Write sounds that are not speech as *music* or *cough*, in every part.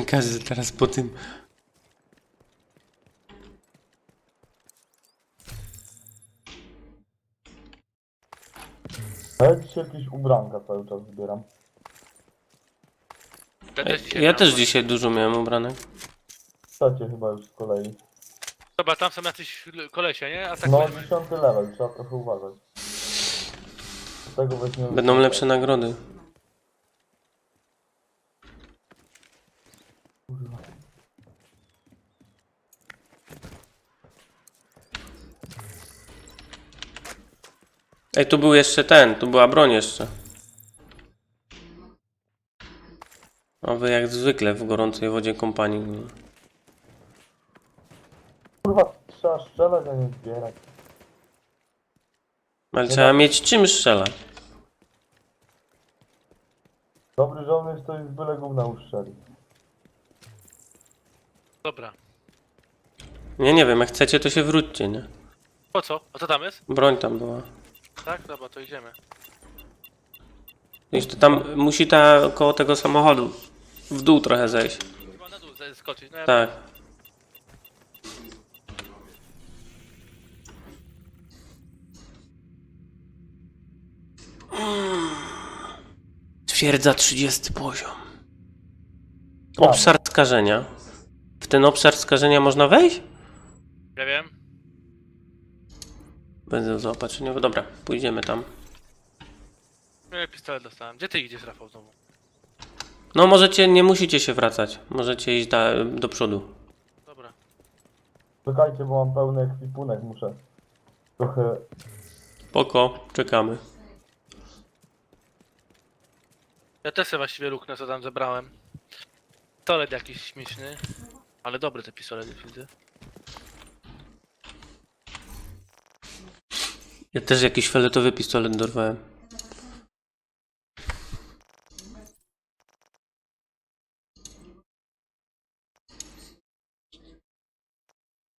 Każdy teraz po tym. A ja dzisiaj jakieś ubranka cały czas zbieram. Ja też, dzisiaj Ja miałem. też dzisiaj dużo miałem ubranek. Trzecie chyba już z kolei. Dobra, tam są jacyś kolesie, nie? A tak No, weźmy. 10 level, trzeba trochę uważać. Do tego weźmiemy... Będą lepsze nagrody. Ej, tu był jeszcze ten, tu była broń jeszcze. A wy jak zwykle w gorącej wodzie kompanii. Kurwa, trzeba strzelać, a nie zbierać. Ale trzeba mieć czym strzelać. Dobry żołnierz to jest byle gówna uszczeli. Dobra. Nie, nie wiem, jak chcecie to się wróćcie, nie? Po co? A co tam jest? Broń tam była. Tak? Dobra, to idziemy. Wiesz, to tam musi ta koło tego samochodu w dół trochę zejść. Chyba na dół skoczyć. No ja Tak. Twierdza 30 poziom. Obszar skażenia. W ten obszar skażenia można wejść? Ja wiem. Będę zaopatrzeniowy. Dobra, pójdziemy tam. Ja pistolet dostałem. Gdzie ty idziesz, Rafał, znowu? No możecie, nie musicie się wracać. Możecie iść da, do przodu. Dobra. Czekajcie, bo mam pełny ekwipunek, muszę trochę... Poko, czekamy. Ja też sobie właściwie luknę, co tam zebrałem. Pistolet jakiś śmieszny. Ale dobry te pistolety, widzę. Ja też jakiś fioletowy pistolet dorwałem.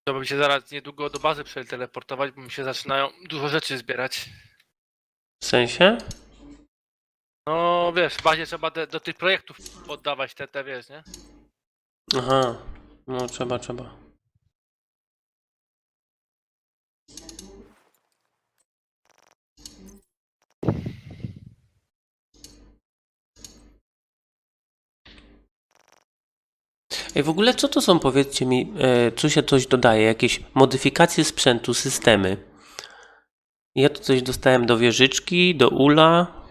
Trzeba mi się zaraz niedługo do bazy przeteleportować, bo mi się zaczynają dużo rzeczy zbierać. W sensie? No wiesz, w bazie trzeba de, do tych projektów poddawać te, te wiesz, nie? Aha. No trzeba, trzeba. Ej, w ogóle co to są, powiedzcie mi, e, co się coś dodaje? Jakieś modyfikacje sprzętu, systemy. Ja tu coś dostałem do wieżyczki, do ula.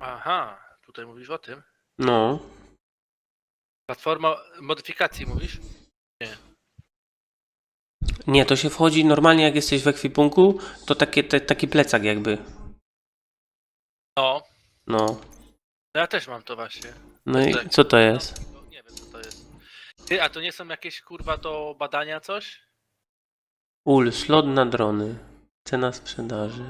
Aha, tutaj mówisz o tym. No. Platforma modyfikacji mówisz? Nie, to się wchodzi normalnie jak jesteś w ekwipunku, to takie, te, taki plecak jakby. No, No. no ja też mam to właśnie. No i Tak. co to jest? No, Nie wiem co to jest. Ty, a to nie są jakieś kurwa do badania coś? Ul, slot na drony. Cena sprzedaży.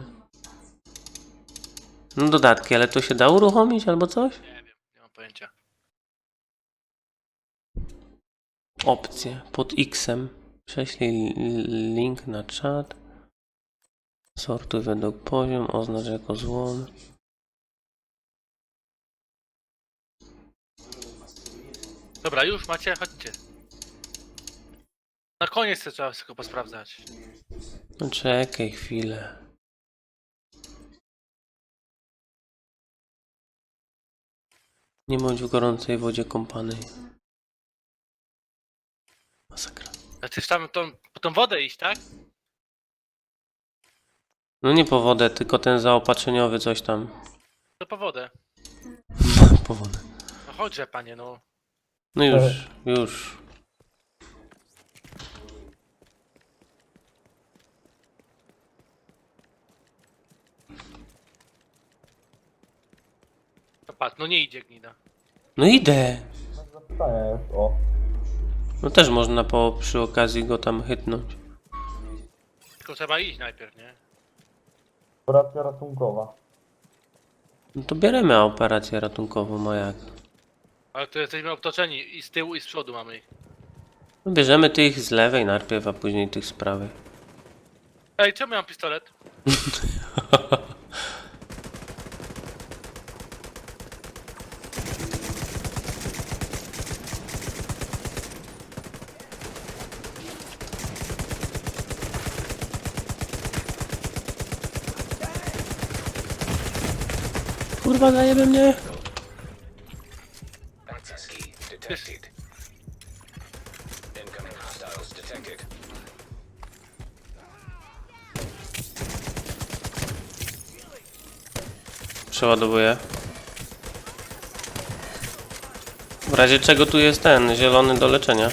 No dodatki, ale to się da uruchomić albo coś? Nie wiem, nie mam pojęcia. Opcje. Pod X-em. Prześlij li- link na czat. Sortuj według poziom, oznacz jako złom. Dobra, już macie, chodźcie. Na koniec to trzeba wszystko posprawdzać. No czekaj chwilę. Nie bądź w gorącej wodzie kąpanej. Masakra. A ty tam tą, po tą wodę iść, tak? No nie po wodę, tylko ten zaopatrzeniowy coś tam. To po wodę. *laughs* po wodę. No chodźże panie, no. No już, już. no patrz, no nie idzie gnida. No idę. O. No też można po, przy okazji go tam chytnąć. Tylko trzeba iść najpierw, nie? Operacja ratunkowa. No to bierzemy operację ratunkową, a jak? Ale to jesteśmy obtoczeni i z tyłu i z przodu mamy ich. No, bierzemy tych z lewej najpierw, a później tych z prawej. Ej, czemu ja mam pistolet? Kurwa, zajebie mnie! Detected. Incoming hostiles detected. Przeładowuję. W razie czego tu jest ten, zielony do leczenia.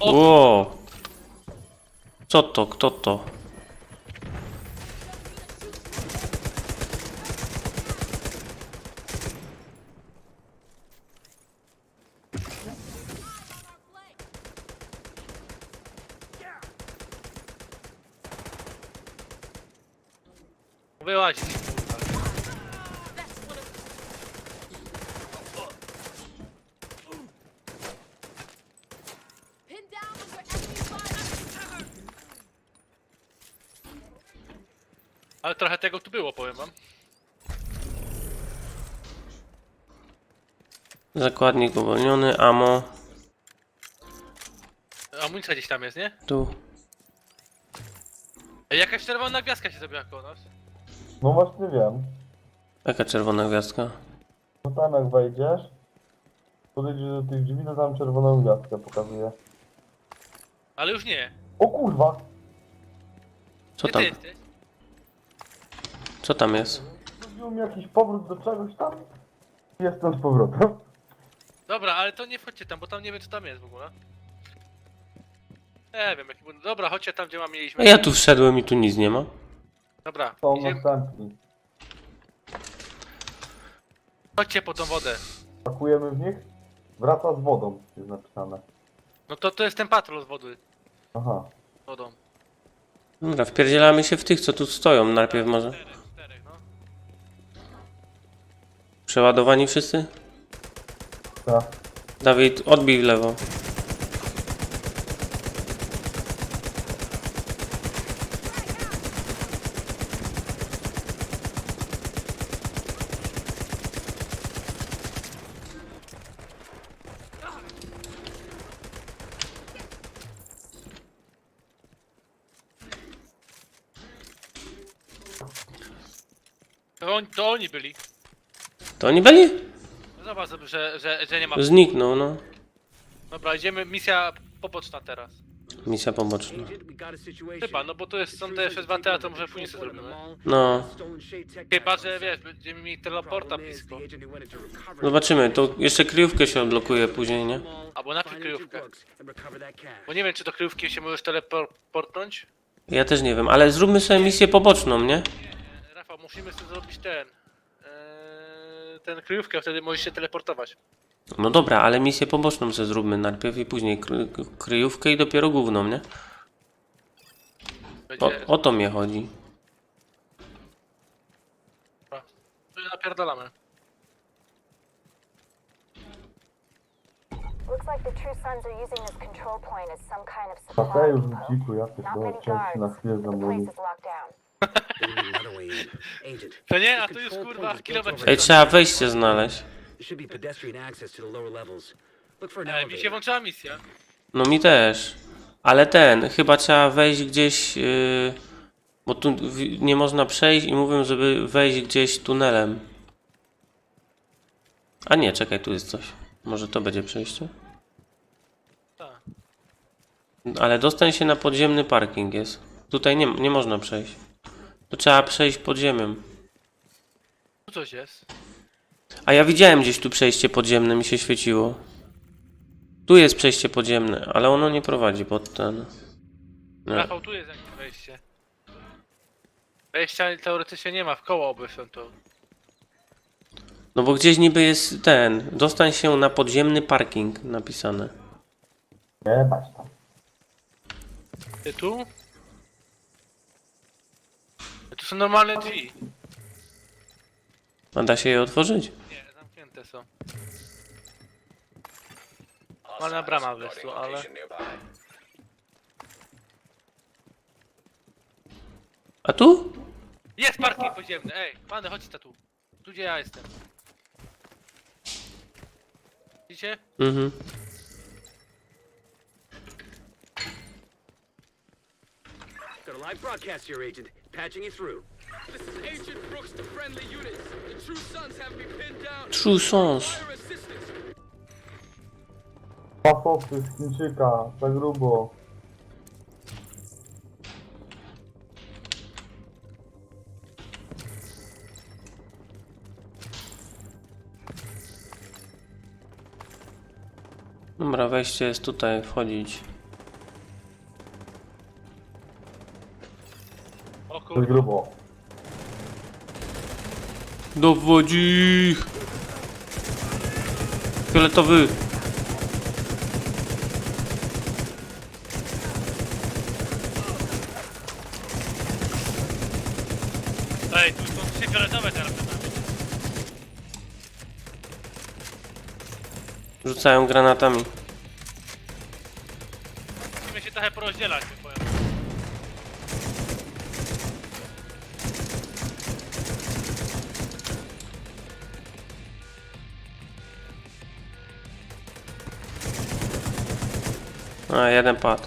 Wow. Co to? Kto to? Wyłazić. kurwa. Pinned down under enemy fire. Ale trochę tego tu było, powiem wam. Zakładnik uwolniony, amo. Amunicja gdzieś tam jest, nie? Tu. Ej, jakaś czerwona gwiazdka się zrobiła koło nas. No właśnie wiem. Jaka czerwona gwiazdka? No tam jak wejdziesz, podejdziesz do tych drzwi, to tam czerwoną gwiazdkę pokazuje. Ale już nie. O kurwa! Co Gdzie tam? ty jesteś? Co tam jest? Zrobił mi jakiś powrót do czegoś tam. Jestem z powrotem. Dobra, ale to nie wchodźcie tam, bo tam nie wiem co tam jest w ogóle. Nie wiem, jaki był... Dobra, chodźcie tam, gdzie mam mieliśmy. A ja tu wszedłem i tu nic nie ma. Dobra, Są idziemy... chodźcie po tą wodę. Pakujemy w nich. Wraca z wodą, jest napisane. No to to jest ten patrol z wody. Aha. z Wodą. Dobra, wpierdzielamy się w tych, co tu stoją najpierw może. Czterech, czterech, no. Przeładowani wszyscy? Tak. Dawid, odbij w lewo. To, on, to oni byli. To oni byli? Że, że, że nie ma... Zniknął, no. Dobra, idziemy, misja poboczna teraz. Misja poboczna. Chyba, no bo tu jest, są te FS2 a to może później sobie zrobimy. No. Chyba, że wiesz, będziemy mieli teleporta blisko. Zobaczymy, to jeszcze kryjówkę się odblokuje później, nie? Albo najpierw kryjówkę. Bo nie wiem, czy do kryjówki się możesz teleportnąć. Ja też nie wiem, ale zróbmy sobie misję poboczną, nie? Rafał, musimy sobie zrobić ten... Eee, ten kryjówkę, wtedy możesz się teleportować. No dobra, ale misję poboczną sobie zróbmy najpierw i później kry, kryjówkę i dopiero główną, nie? O, Będzie... o to mnie chodzi. To ja napierdalamy. Looks like the True Sons are using this control point as some kind of supply Mateusz depot. Dziku, ja Not pierdolę, many chciałem się na guards. chwilę The place zamówić. is locked down. To nie, a tu już kurwa kilometr. Ej, trzeba wejście znaleźć. Ej, mi się włączyła misja. No mi też. Ale ten, chyba trzeba wejść gdzieś, yy, bo tu w- nie można przejść i mówią, żeby wejść gdzieś tunelem. A nie, czekaj, tu jest coś. Może to będzie przejście? Tak. Ale dostań się na podziemny parking jest. Tutaj nie, nie można przejść. To trzeba przejść podziemiem. Tu coś jest. A ja widziałem gdzieś tu przejście podziemne, mi się świeciło. Tu jest przejście podziemne, ale ono nie prowadzi pod ten. Nie. Rafał, tu jest jakieś wejście. Wejścia teoretycznie nie ma, w koło oby są to. No bo gdzieś niby jest ten. Dostań się na podziemny parking napisane. Nie, bać tam. Ty tu? Tu są normalne drzwi. A da się je otworzyć? Nie, zamknięte są. Normalna brama wysła, ale... A tu? Jest parking podziemny, ej, pany, chodźcie tu. Tu gdzie ja jestem. Widzicie? Mhm. Got a live broadcast here, Agent. Patching you through. This is Agent Brooks to friendly units. The True Sons have me pinned down. True Sons. Z Chińczyka, za grubo. Dobra, wejście jest tutaj, wchodzić. O Za kurwa. grubo. Dowodzi! Fioletowy! Ej, tu są trzy fioletowe teraz. Rzucają granatami. Musimy się trochę porozdzielać, A, jeden padł.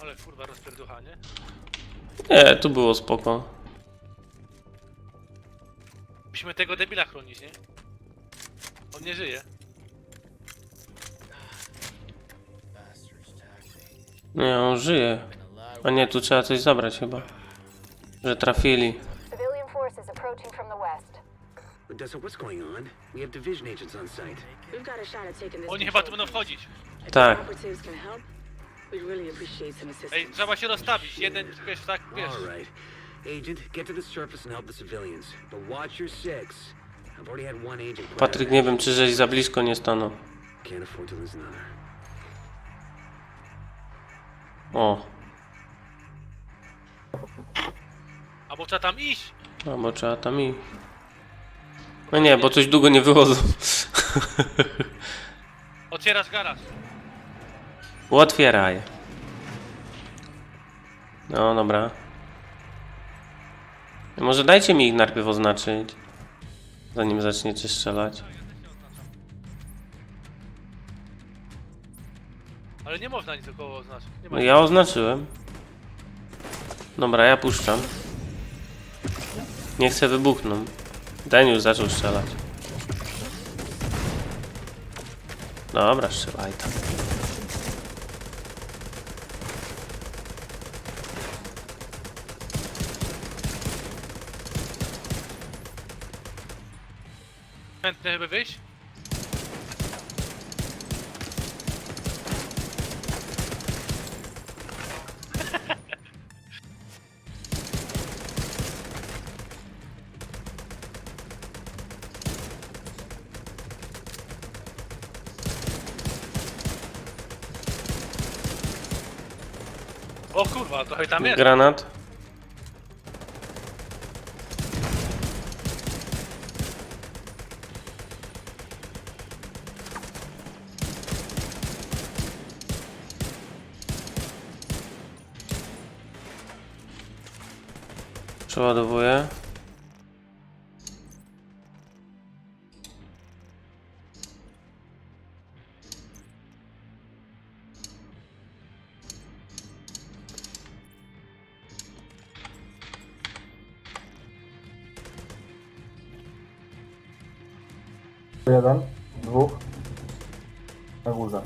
Ale kurwa rozpierducha, nie? Nie, tu było spoko. Musimy tego debila chronić, nie? On nie żyje. Nie, on żyje. A nie, tu trzeba coś zabrać chyba. Że trafili. Civilian forces approaching from the west. Odessa, what's going on? We have division agents on site. We've got a shot at taking this Oni chyba tu będą wchodzić. Tak. the operatives can help, we'd really appreciate some assistance. Ej, trzeba się rozstawić. Jeden, wiesz, tak, wiesz. All right. Agent, get to the surface and help the civilians. But watch your six. Patryk, nie wiem, czy żeś za blisko nie stanął. O, Albo trzeba tam iść. no bo trzeba tam i... No nie, bo coś długo nie wychodzą. *laughs* Otwierasz garaż. Otwieraj. No, dobra. Może dajcie mi ich najpierw oznaczyć. Zanim zaczniecie strzelać. Ale nie można nic około oznaczyć. Nie ma No ja oznaczyłem. Dobra, ja puszczam. Nie chcę wybuchną. Już zaczął strzelać. Dobra, strzelaj tam. Żeby wyjść. O kurwa, trochę tam jest. Granat. Przeładowuję. Jeden, dwóch. Na górze.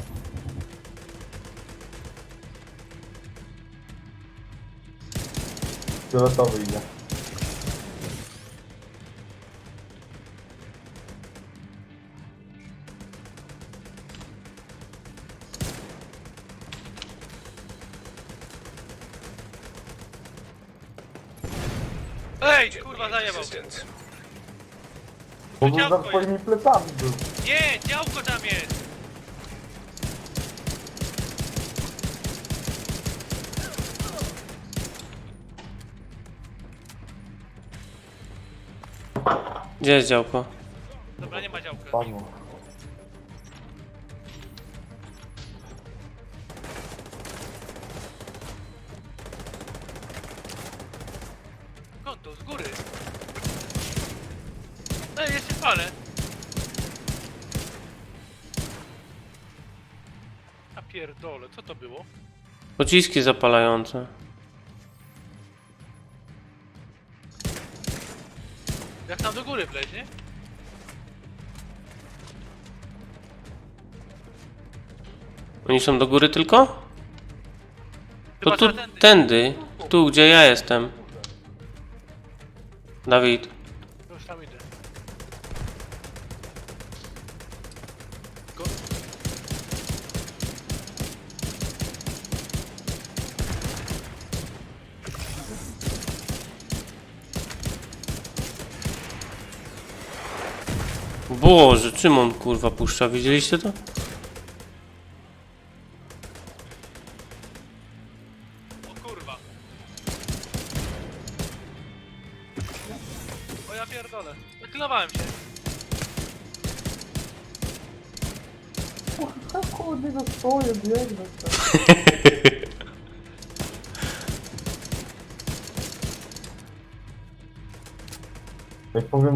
Fioletowy idzie. Bo był za Działko twoimi plecami był. Nie, działko tam jest. Gdzie jest działko? Dobra, nie ma działka. Padło. Pociski zapalające. Jak tam do góry wleź, nie? Oni są do góry tylko? To Chyba tu, tędy. Tu, gdzie ja jestem. Dawid. Już tam idę. Go... Boże, czym on kurwa puszcza? Widzieliście to?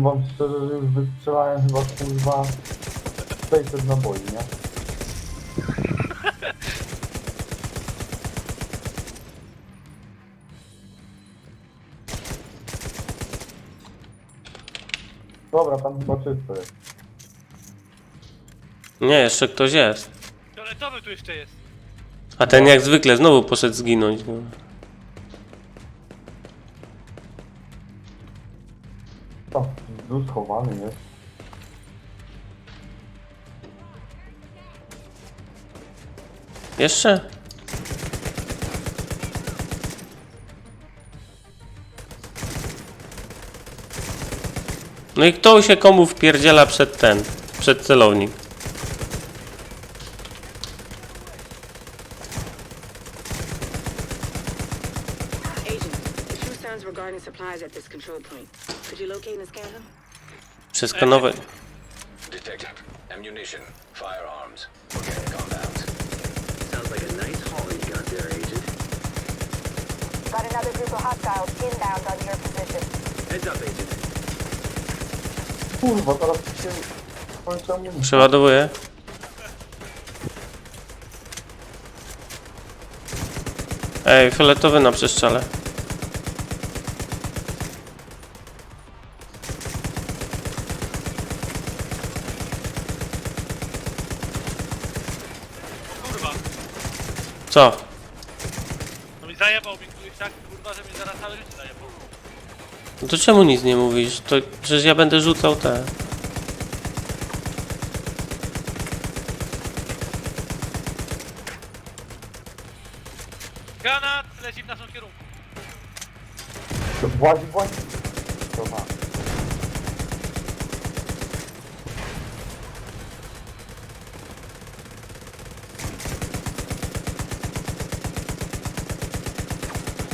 Wam szczerze, że już wystrzelałem chyba kurwa 600 naboi, nie? Dobra, tam chyba czysto jest. Nie, jeszcze ktoś jest. Fioletowy tu jeszcze jest. A ten jak zwykle znowu poszedł zginąć. No. Tam wzdłuż schowany jest. Jeszcze? No i kto się komu wpierdziela przed ten, przed celownik? Przeskanować. Detected. Ammunition. Firearms. Organic compounds. Sounds like a nice haul you got there, Agent. Got another group of hostiles inbound on your position. Heads up, Agent. Kurwa, teraz się kończy amunicja. Przeładowuję. Ej, fioletowy na przeszczale. Co? No mi zajebał mi któryś tak kurwa, że mi zaraz całe życie zajebał. No to czemu nic nie mówisz? To przecież ja będę rzucał te.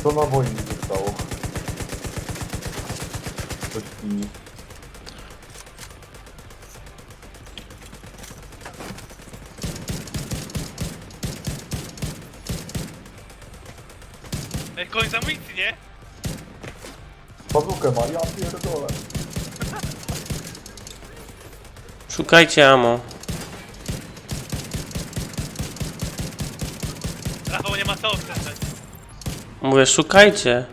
Co na wojnie zostało? Coś inni. Ej, koniec amunicji, nie? Bazukę ma, ja pierdolę. Szukajcie amo. Mówię, szukajcie.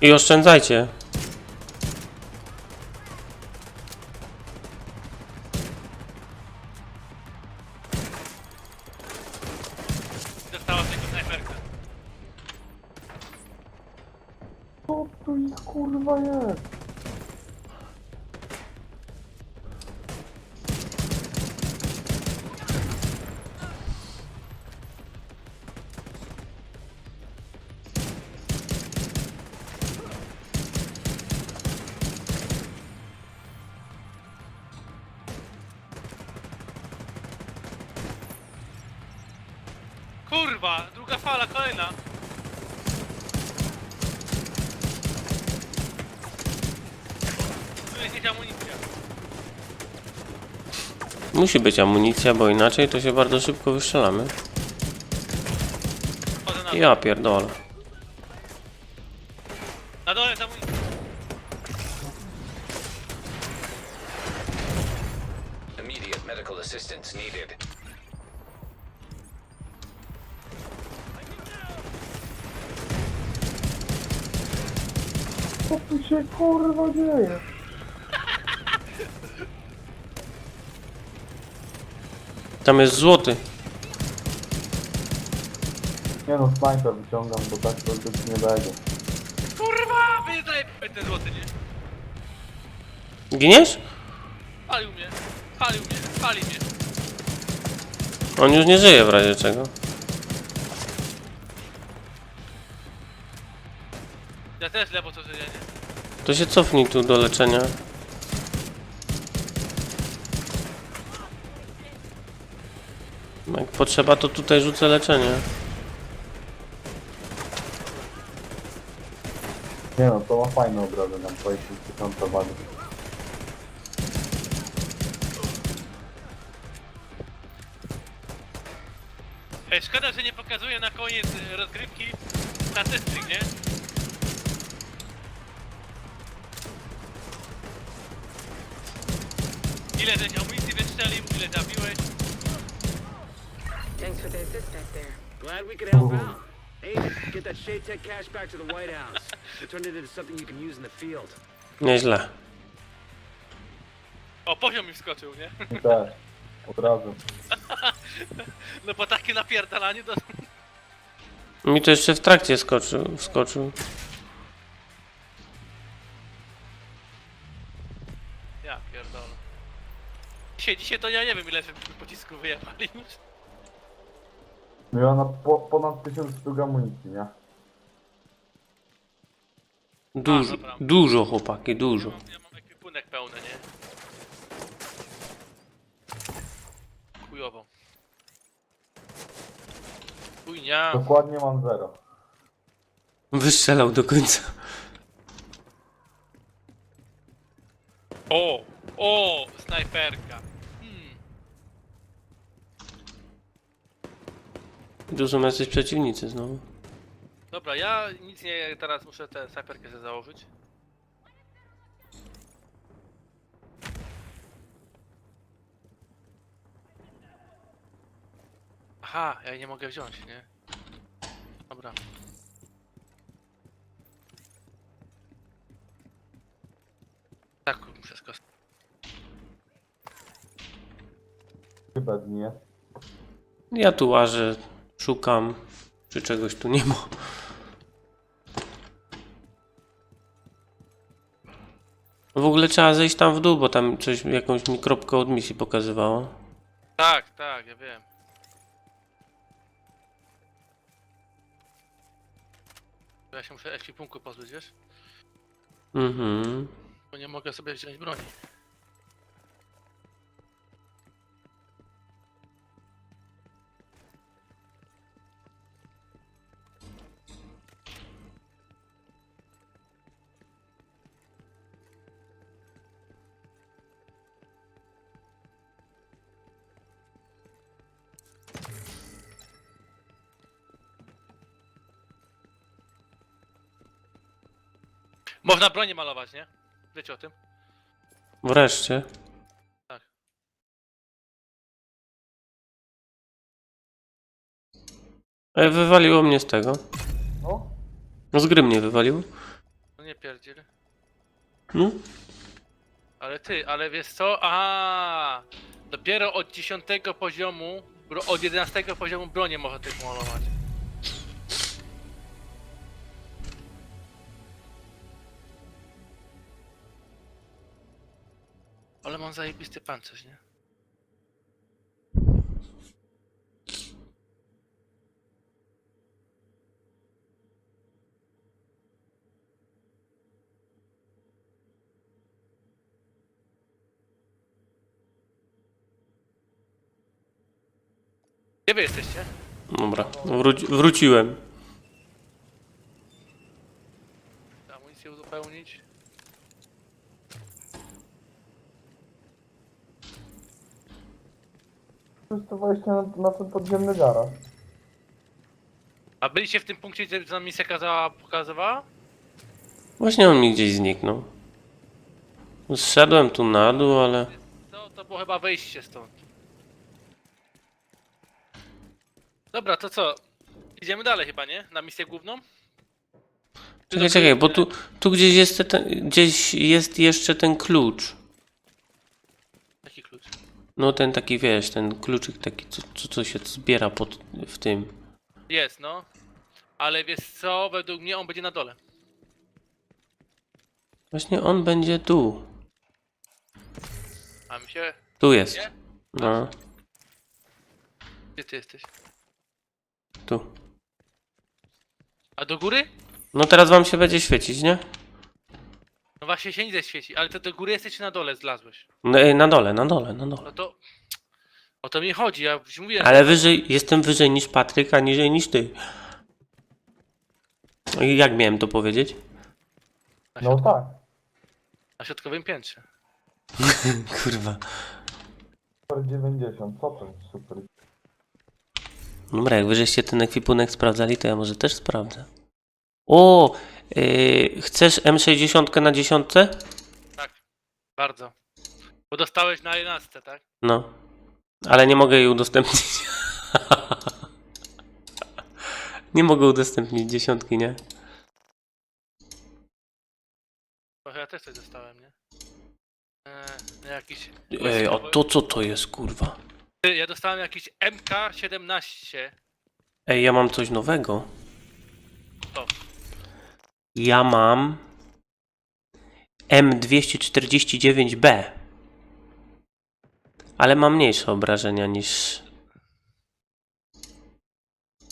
I oszczędzajcie. Dostała tylko snajperka. Co tu ich kurwa jest? Musi być amunicja, bo inaczej to się bardzo szybko wystrzelamy. Ja pierdolę. Na dole za Immediate medical assistance needed. Co tu się kurwa dzieje? Tam jest złoty. Nie no, snajper wyciągam, bo tak to być nie będzie. Kurwa! Wyjeżdżaj ten złoty, nie? Giniesz? Palił mnie, palił mnie, pali mnie. On już nie żyje w razie czego. Ja też lewo co codziennie. To się cofnij tu do leczenia. Jak potrzeba, to tutaj rzucę leczenie. Nie no, to ma fajne obrazy na 20 tysiąca bagów. Ej, szkoda, że nie pokazuje na koniec e, rozgrywki statystyk, nie? Ile żeś amunicji wystrzelił, ile zabiłeś? Thanks for the assist back there. Glad we could help out. Agent, get that Shade Tech cash back to the White House. Turn it into something you can use in the field. Nieźle. O, poziom mi wskoczył, nie? I też. Od razu. *laughs* No po takie napierdalanie to... Mi to jeszcze w trakcie skoczył, wskoczył. Ja pierdolę. Dzisiaj, dzisiaj to ja nie wiem ile pocisków wyjechali. Miała na po, ponad 1000 sztuk amunicji, nie? Dużo, dobra. dużo chłopaki, dużo. Ja mam, ja mam ekwipunek pełny, nie? Chujowo. Chujnia. Dokładnie mam zero. Wystrzelał do końca. O! O! Snajperka. Tu są jacyś przeciwnicy znowu. Dobra, ja nic nie... Teraz muszę tę snajperkę sobie założyć. Aha, ja jej nie mogę wziąć, nie? Dobra. Tak, muszę skos... Chyba nie. Ja tu łażę, szukam, czy czegoś tu nie ma. W ogóle trzeba zejść tam w dół, bo tam coś, jakąś mi kropkę od misji pokazywało. Tak, tak, ja wiem. Ja się muszę ekwipunku pozbyć, wiesz? Mhm. Bo nie mogę sobie wziąć broni. Można bronię malować, nie? Wiecie o tym? Wreszcie. Tak. E, wywaliło mnie z tego. No, No z gry mnie wywaliło. No nie pierdziel. Hmm? Ale ty, ale wiesz co? Aha! Dopiero od 10 poziomu, bro- od 11 poziomu bronię można tych malować. Ale mam zajebisty pancerz, nie? Gdzie wy jesteście? Dobra, wróci, wróciłem. Amunicję uzupełnić. to jest to wejście na, na ten podziemny garaż. A byliście w tym punkcie, gdzie nam misja kazała, pokazywała? Właśnie on mi gdzieś zniknął. Zszedłem tu na dół, ale... To, to było chyba wejście stąd. Dobra, to co? Idziemy dalej chyba, nie? Na misję główną? Czekaj, czekaj, bo tu, tu gdzieś, jest ten, gdzieś jest jeszcze ten klucz. No ten taki, wiesz, ten kluczyk taki, co, co, co się zbiera pod, w tym. Jest, no. Ale wiesz co? Według mnie on będzie na dole. Właśnie on będzie tu. A mi się... Tu jest. Nie? No, Gdzie ty jesteś? tu. A do góry? No teraz wam się będzie świecić, nie? No właśnie się nie świeci, ale to do góry jesteś czy na dole zlazłeś? No, ej, na dole, na dole, na dole. No to... O to mi chodzi, ja już mówiłem... Ale wyżej, jestem wyżej niż Patryk, a niżej niż ty. I jak miałem to powiedzieć? Na, No środ... tak. na środkowym piętrze. *laughs* Kurwa. Super 90, co to jest super? Dobra, jak wy żeście ten ekwipunek sprawdzali, to ja może też sprawdzę. O! Yy, chcesz M60 na dziesiątce? Tak, bardzo. Bo dostałeś na 11, tak? No. Ale nie mogę jej udostępnić. *laughs* nie mogę udostępnić dziesiątki, nie? Bo ja też coś dostałem, nie? Eee, jakiś... Ej, a to co to jest, kurwa? Ty, Ja dostałem jakiś MK17. Ej, ja mam coś nowego. To. Ja mam M249B. Ale ma mniejsze obrażenia niż.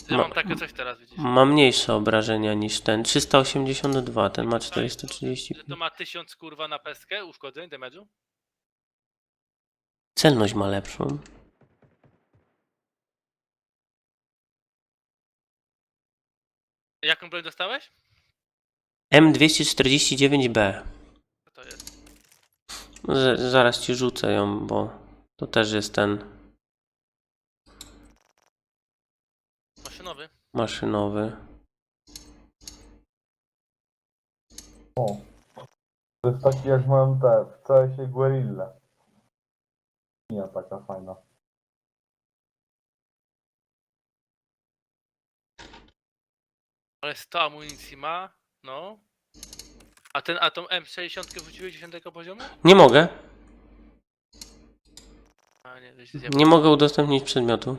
Ja Ma- mam takie coś teraz, widzisz? Ma mniejsze obrażenia niż ten. 382, ten ma Że 430. to ma 1000 kurwa na pestkę uszkodzeń, damage'u? Celność ma lepszą. Jaką broń dostałeś? M249B. Co to jest? Z- Zaraz ci rzucę ją, bo to też jest ten Maszynowy? maszynowy. O. To jest taki jak mam te w CS-ie Guerrilla. Nie, taka fajna. Ale 100 amunicji ma, no. A ten, a tą M60 wrzuciłeś 10 poziomu? Nie mogę. A nie, to się Nie mogę udostępnić przedmiotu.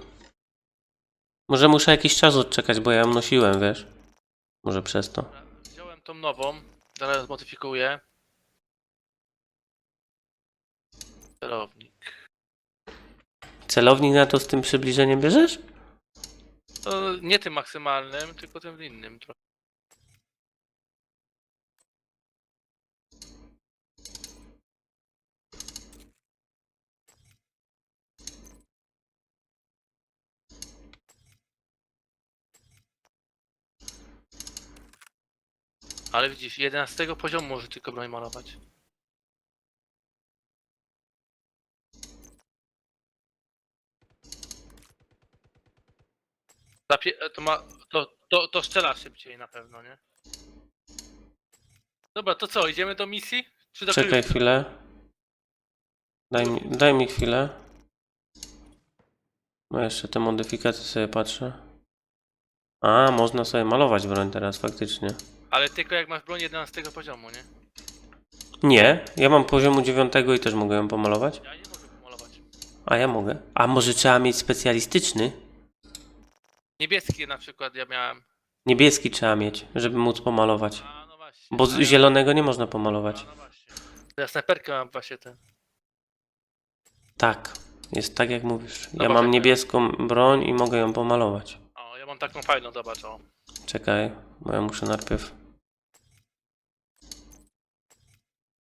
Może muszę jakiś czas odczekać, bo ja ją nosiłem, wiesz? Może przez to. Wziąłem tą nową, zaraz ją zmodyfikuję. Celownik. Celownik na to z tym przybliżeniem bierzesz? No, nie tym maksymalnym, tylko tym innym trochę. Ale widzisz, 11 poziomu może tylko broń malować. Zapie to ma. To, to, to strzela szybciej na pewno, nie? Dobra, to co, idziemy do misji? Czy do Czekaj kryjówki? chwilę. Daj mi, daj mi chwilę. No jeszcze te modyfikacje sobie patrzę. A, można sobie malować broń teraz faktycznie. Ale tylko jak masz broń 11 poziomu, nie? Nie, ja mam poziomu 9 i też mogę ją pomalować. Ja nie mogę pomalować. A ja mogę. A może trzeba mieć specjalistyczny? Niebieski na przykład ja miałem. Niebieski trzeba mieć, żeby móc pomalować. A no właśnie. Bo A z ja- zielonego nie można pomalować. A no właśnie. Ja snajperkę mam właśnie ten. Tak, jest tak jak mówisz. Ja mam niebieską broń i mogę ją pomalować. O, ja mam taką fajną, zobacz o. Czekaj, bo ja muszę najpierw